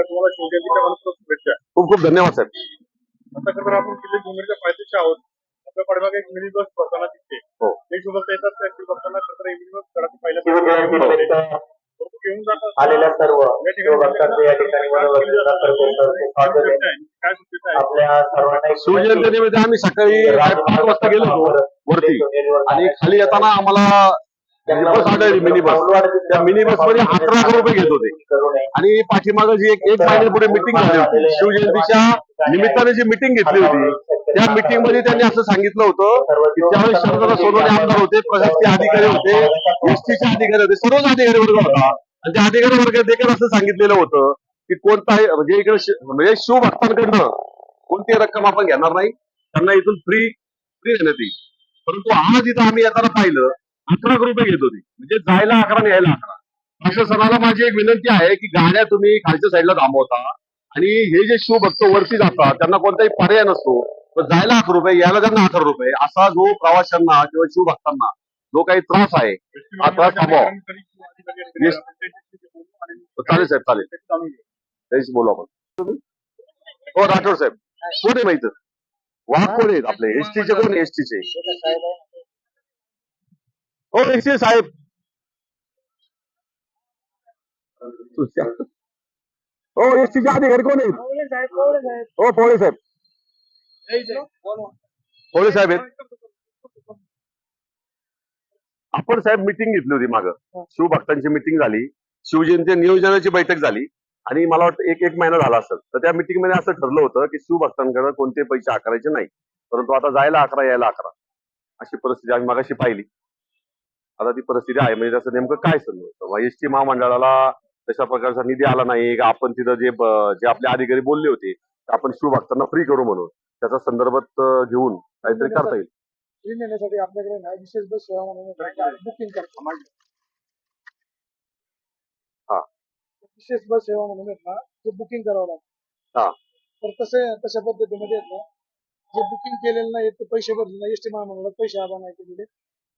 आहे तुम्हाला शिवजयंतीच्या शुभेच्छा. खूप खूप धन्यवाद साहेब. आता खरं तर आपण किल्ले जुन्नरच्या पायथ्याशी आहोत. आपल्या पाठीमागे एक मिनी बस दिसते. हो. शुभेच्छा येतात त्या शुभेच्छांना खरं तर मिनी बस पहिल्या लोक घेऊन जातात आलेल्या सर्व शिवभक्तांचे या ठिकाणी. काय आपल्या सर्वांना एक शिवजयंतीनिमित्त आम्ही सकाळी पाच वाजता गेलो होतो वरती. आणि खाली येताना आम्हाला बस आढळली मिनी बस त्या मिनी बसमध्ये अकरा लाख रुपये घेत होते. आणि पाठीमागं जी एक एक महिन्यापुढे मिटिंग झाली होती. शिवजयंतीच्या निमित्ताने जी मिटिंग घेतली होती त्या मिटिंगमध्ये त्यांनी असं सांगितलं होतं की त्यावेळेस शरदला सोनवणे आमदार होते प्रशासकीय अधिकारी होते एसटीचे अधिकारी होते सर्वच अधिकारी वर्ग होता. आणि त्या अधिकारी वर्ग देखील असं सांगितलेलं होतं की कोणताही म्हणजे इकडे म्हणजे शिवभक्तांकडनं कोणती रक्कम आपण घेणार नाही. त्यांना इथून फ्री फ्री देण्यात येईल. परंतु आज इथं आम्ही येताना पाहिलं अकरा रुपये घेत होती. म्हणजे जायला अकरा यायला अकरा. प्रशासनाला माझी एक विनंती आहे की गाड्या तुम्ही खालच्या साईडला थांबवता आणि हे जे शिवभक्त वरती जातात त्यांना कोणताही पर्याय नसतो. तर जायला अकरा रुपये यायला त्यांना अकरा रुपये असा जो प्रवाशांना किंवा शिवभक्तांना जो काही त्रास आहे आता थांबवा. चालेल साहेब चालेल. त्याच्याशी बोलू आपण. हो राठोड साहेब. कोण आहे माहीत? वाघ कोण आहेत आपले? एसटीचे कोण? एसटीचे. एसटी साहेब. हो एसटीचे अधिकारी कोण आहेत? हो पोळे साहेब. पोळे साहेब. आहेत. आपण साहेब मिटिंग घेतली होती माग. शिवभक्तांची मिटिंग झाली. शिवजयंती नियोजनाची बैठक झाली. आणि मला वाटतं एक एक महिना झाला असेल. तर त्या मिटिंगमध्ये असं ठरलं होतं की शिवभक्तांकडे कोणते पैसे आकारायचे नाही. परंतु आता जायला अकरा यायला अकरा. अशी परिस्थिती आम्ही मागाशी पाहिली. आता ती परिस्थिती आहे. म्हणजे त्याचं नेमकं काय समजतं एस टी महामंडळाला तशा प्रकारचा निधी आला नाही. का आपण तिथं जे जे आपले अधिकारी बोलले होते की आपण शिवभक्तांना फ्री करू म्हणून. त्याचा संदर्भात घेऊन काहीतरी करता येईल. फ्री नेण्यासाठी आपल्याकडे ना विशेष बस सेवा म्हणून बुकिंग करतो. हा. विशेष बस सेवा म्हणून ना ते बुकिंग करावं हा. लागतं तर तसे तशा पद्धतीमध्ये ना जे बुकिंग केलेलं नाही ते पैसे भरले नाही. एसटी महामंडळात पैसे आला नाही केलेले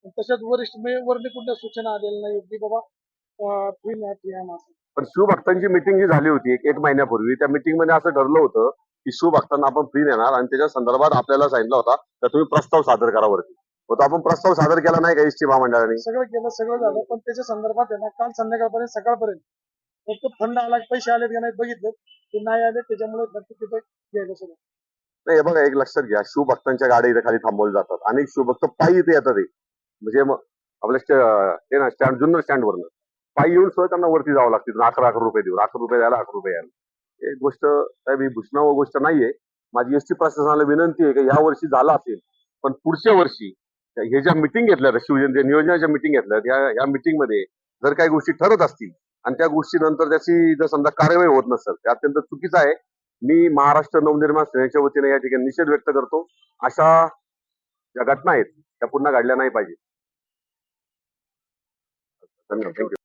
तशाच वरिष्ठ म्हणजे वरती कुठल्या सूचना आलेल्या नाही की बाबा फ्री फ्री आहे असं पण शिवभक्तांची मिटिंग जी झाली होती एक एक महिन्यापूर्वी त्या मिटिंगमध्ये असं ठरलं होतं की शिवभक्तांना आपण फ्री देणार आणि त्याच्या संदर्भात आपल्याला सांगितलं होता तर तुम्ही प्रस्ताव सादर करा वरती. होता आपण प्रस्ताव सादर केला नाही का एसटी महामंडळाने? सगळं केलं सगळं झालं पण त्याच्या संदर्भात आहे ना काल संध्याकाळपर्यंत सकाळपर्यंत फक्त फंड आला पैसे आले का नाही बघितलं ते नाही आले त्याच्यामुळे नक्की तिथे घ्यायला सुरू नाही बघा एक लक्षात घ्या शिवभक्तांच्या गाड्या इथे खाली थांबवल्या जातात. अनेक शिवभक्त पायी इथे येतात. म्हणजे मग आपल्या ना स्टँड जुन्नर स्टँड वरनं पायी येऊन सुद्धा त्यांना वरती जावं लागतं. तिथून अकरा अकरा रुपये देऊन. अकरा रुपये द्यायला अकरा रुपये यायला. एक गोष्ट साहेब ही भूषणाव गोष्ट नाहीये. माझी एसटी प्रशासनाला विनंती आहे की या वर्षी झालं असेल पण पुढच्या वर्षी हे ज्या मिटिंग घेतल्या शिवजयंती नियोजनाच्या मिटिंग घेतल्या या या मिटिंगमध्ये जर काही गोष्टी ठरत असतील आणि त्या गोष्टी नंतर त्याची जर समजा कार्यवाही होत नसेल ते अत्यंत चुकीचं आहे. मी महाराष्ट्र नवनिर्माण सेनेच्या वतीने या ठिकाणी निषेध व्यक्त करतो. अशा ज्या घटना आहेत त्या पुन्हा घडल्या नाही पाहिजे धन्यवाद थँक्यू